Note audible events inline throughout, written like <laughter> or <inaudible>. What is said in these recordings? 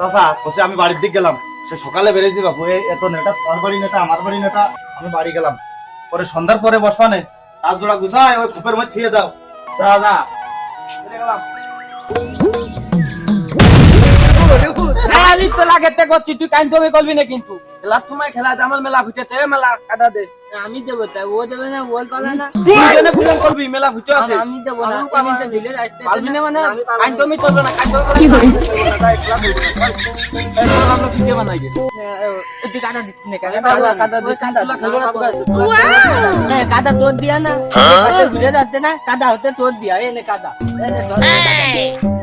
চাচা বলছে আমি বাড়ির দিক গেলাম। সে সকালে বেরিয়েছি বাবু এত নেটা তোর বাড়ি নেটা আমার বাড়ি নেটা আমি বাড়ি গেলাম। পরে সন্ধ্যার পরে বসবানে কাজ জোড়া গুছায় ওই খুপের মধ্যে দাও। দাদা গেলাম। খালি তো লাগেতে করছি তুই কাইন তুমি করবি না কিন্তু। খেলা আমার মেলা ঘুরতে মেলা কাটা দে। আমি দেবো তাই ও দেবে না বল পালে না। দুজনে পূজন করবি মেলা ঘুরতে আছে। আমি দেবো না আমি তো দিলে রাখতে পারবি না মানে? কাইন তুমি করবে না। কাইন তুমি করবে না আমরা পিঠে বানাই গে তুই কাটা দিচ্ছি না কাদা কাদা দে তুলা খেলব না। তোরা হ্যাঁ। তোর দিয়া না কাদা ঘুরে যাচ্ছে না কাদা হতে তোর দিয়া এনে কাদা। এনে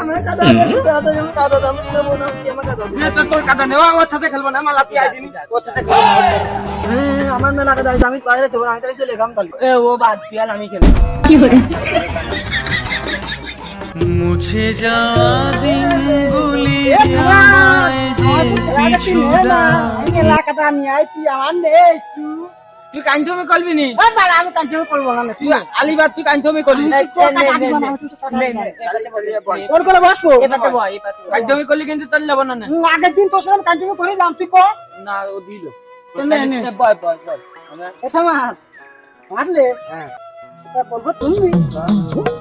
আমার আমার মেলা কাদা আমি বাইরে দেবো আমি তাই চলে গেলাম তাহলে ও বাদ আমি মুছে যাওয়া দিনগুলি আমায় যে পিছু তুই তুমি করবি নি? আমি কাঞ্চন করব না তুই আলিবাদ তুই কাইন করবি করে বসবো? তুমি করলি কিন্তু তোর লেবো না না। আগের দিন তোর সাথে কাঞ্চন করিলাম তুই কর। না ও দিল। মারলে? হ্যাঁ। বলব তুমি।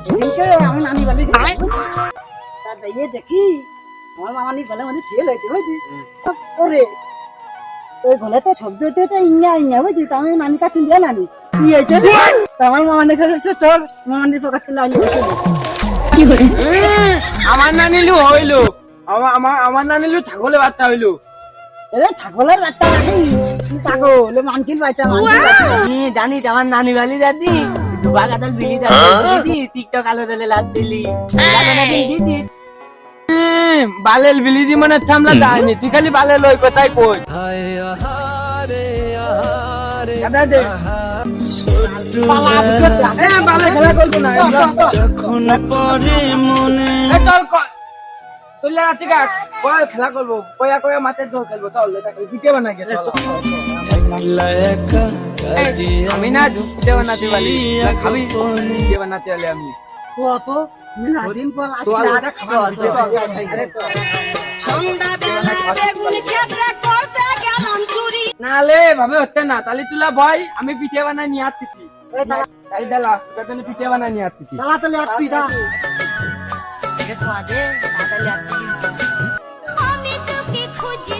এদিনকে আমি নানি যাইয়ে দেখি আমার মামানি গলে মধ্যে তেল বুঝলি ওরে ওই গলে তো শব্দ হইতে তো ইঙ্গা ইঙ্গা বুঝলি তা আমি নানি কাছে দিয়ে নানি। কি হয়েছে? আমার মামানি কাছে তোর মামানির পকেট থেকে লাইন আমার না নিলু হইল। আমার আমার আমার না নিলু ছাগলে বাচ্চা হইল। এরে ছাগলের বাচ্চা নাকি পাগল? মানকিল বাচ্চা মানকিল জানি আমার নানি বালি দাদি দুবা গাদাল বিলি দাদি টিকটক আলো রেলে লাদ দিলি। দিদি। বালেল বিলি দি মনে থামলা যায়নি তুই খালি বালেল ওই কথাই কই। দাদা দে। খেলা করব কয় কয়া খেলব তাহলে বানা গেছে আমি না পিঠে বানাতে পারি। বানাতে পারি আমি। তো? নালে ভাবে হচ্ছে না। তাহলে তুলা ভয় আমি পিঠে বানাই নিয়ে তাই দিলা তোকে পিঠে বানাই নিয়ে আসছি তালা তালে আসবি দা আমি তোকে খুঁজি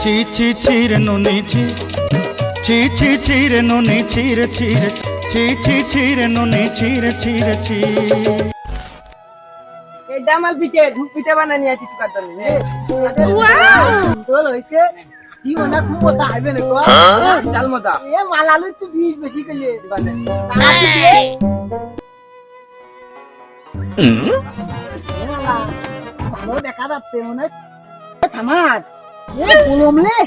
ছি ছি ছিরে নুনি ছি। ছি ছি ছিরে নুনি ছিরে ছিরে ছি ছি ছিরে নুনি ছিরে ছিরে ছি এইটা আমার পিঠে ধূপ পিঠে বানাই নিয়ে আসছি তোকার জন্য নে। দোল হইছে জীবনে খুব মজা আইবে না গো ডাল মজা। এ মালালু একটু দিস বেশি বানে। ভালো দেখা যাচ্ছে মনে থামাত এ গোলম লে এ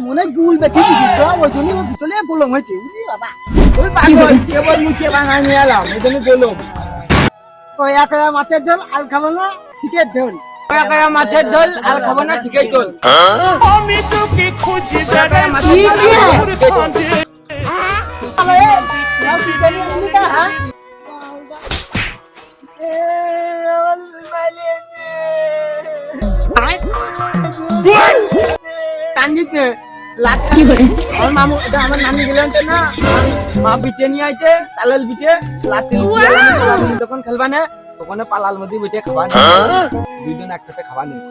মনে গুল বেঠি দিছিস তো ওই জন্য ওর গোলম হয়েছে বুঝলি বাবা ওই পাগল কেবল মুখে বানাই নিয়ে এলাম এই জন্য গেলাম কয়া কয়া মাছের ঝোল আর খাব না ঠিকের ঝোল কয়া কয়া মাছের ঝোল আর খাব না ঠিকই চল কয়া কয়া মাছের কি কি আর নাও বিরিয়ানি আনলি কা হ্যাঁ লাঠি আমার মামু এটা আমার নানি গেলেন তো না আমার মা পিছিয়ে নিয়ে আইছে তালেল পিঠে লাঠি তখন খেলবা না তখন পালাল মধ্যে বসে খাবা না। দুইজন একসাথে খাবানি নেই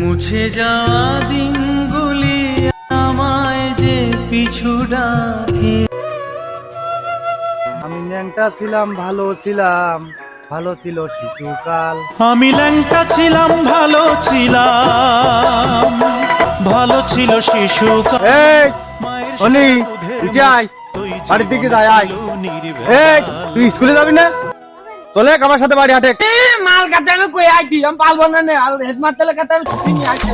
মুছে যাওয়া দিনগুলি আমায় যে পিছু ডাকে। আমি ন্যাংটা ছিলাম ভালো ছিলাম ভালো ছিল শিশুকাল। আমি ল্যাংটা ছিলাম ভালো ছিলাম ভালো ছিল শিশু এই অনি তুই আয় বাড়ির দিকে যাই আয়। এই তুই স্কুলে যাবি না? চলে আমার সাথে বাড়ি হাটে এ, মাল কাটে আমি কই আইছি? আমি পারব না নে আর হেডমাস্টারের কাছে আমি ছুটি নিয়ে আসছি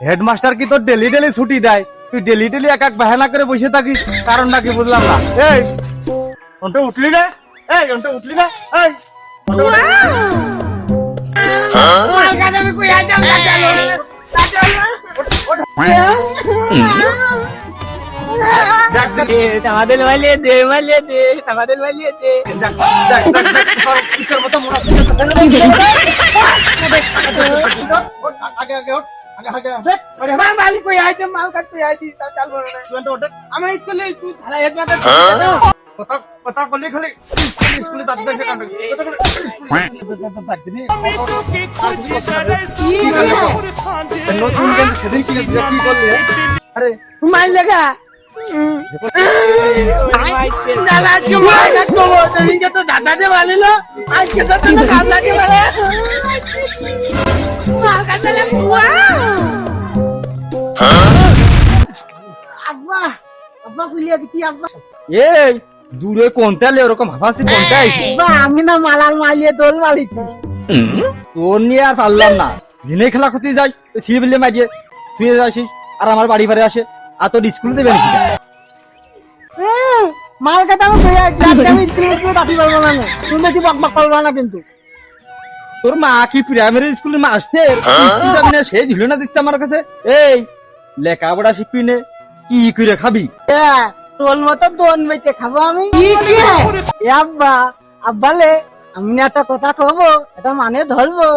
হেডমাস্টার কি তোর ডেলি ডেলি ছুটি দেয়? তুই ডেলি ডেলি এক এক বাহানা করে বসে থাকিস কারণটা কি বুঝলাম না? এই ওটা উঠলি না? এই ওটা উঠলি না? এই? মাল কাটে আমি কই আইছি? আমি আমাদের মালিয়ে দে মালিয়ে দে আমাদের মালিয়ে দে আগে আগে ওঠ, কথা কথা খালি স্কুলে যাতে দেখে কাণ্ড? নতুন সেদিন কিনে কি করলি আরে মাল লাগা দাদা আজকে সেদিনকে তো আজকে তো এই দূরে কোনটা লে? ওরকম হাফাসি কোনটা আমি না মালাল মালিয়ে দোল মালিছি তোর নিয়ে আর পারলাম না। জিনে খেলা করতে যাই সি বিলে মারিয়ে তুই আসিস আর আমার বাড়ি বাড়ি আসে। আর তোর স্কুলে দেবে নাকি? হুম, মাল কাটা আমি কই আইছি আজকে আমি স্কুলে স্কুলে পারব না তুমি বেশি বক বক করবা না কিন্তু। তোর মা কি প্রাইমারি স্কুলের মাস্টার স্কুল যাবি না? সে দিল না দিচ্ছে আমার কাছে। এই লেখাপড়া শিখবি নে কি করে খাবি? তোর মতো দোন বেচে খাব আমি। এ আব্বা আব্বালে আমি না একটা কথা কব এটা মানে ধরবো।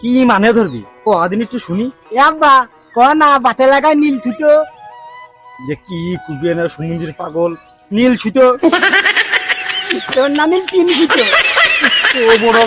কি মানে ধরবি? কদিন একটু শুনি। এ আব্বা ক না বাতে লাগায় নীল থুতো। যে কি কুবিয়ে না সমুদ্রের পাগল? নীল সুতো। <laughs> তোর নাম নীল তিন সুতো। ও বড়